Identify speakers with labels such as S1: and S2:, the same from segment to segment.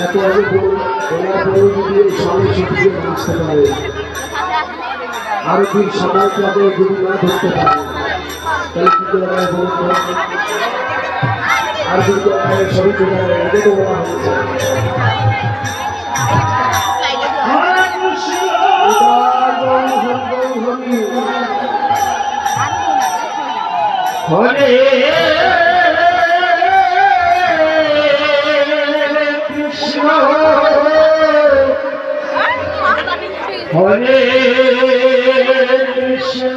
S1: এত আগে বলার পরেও যদি এই স্বামী ছুটিকে বুঝতে পারে আরও ঠিক সময় ক্লাবে যদি না ধরতে পারে? আর যদি আমাদের সবই চলে যাবে এটা তো বলা হয়েছে হরে হরে কৃষ্ণ।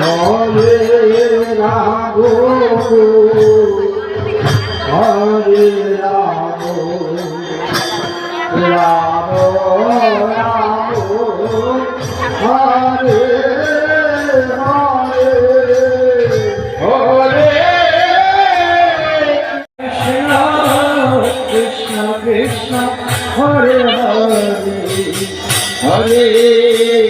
S1: হরে রাঘ হরে রাম রাম রাম হরে হরে হরে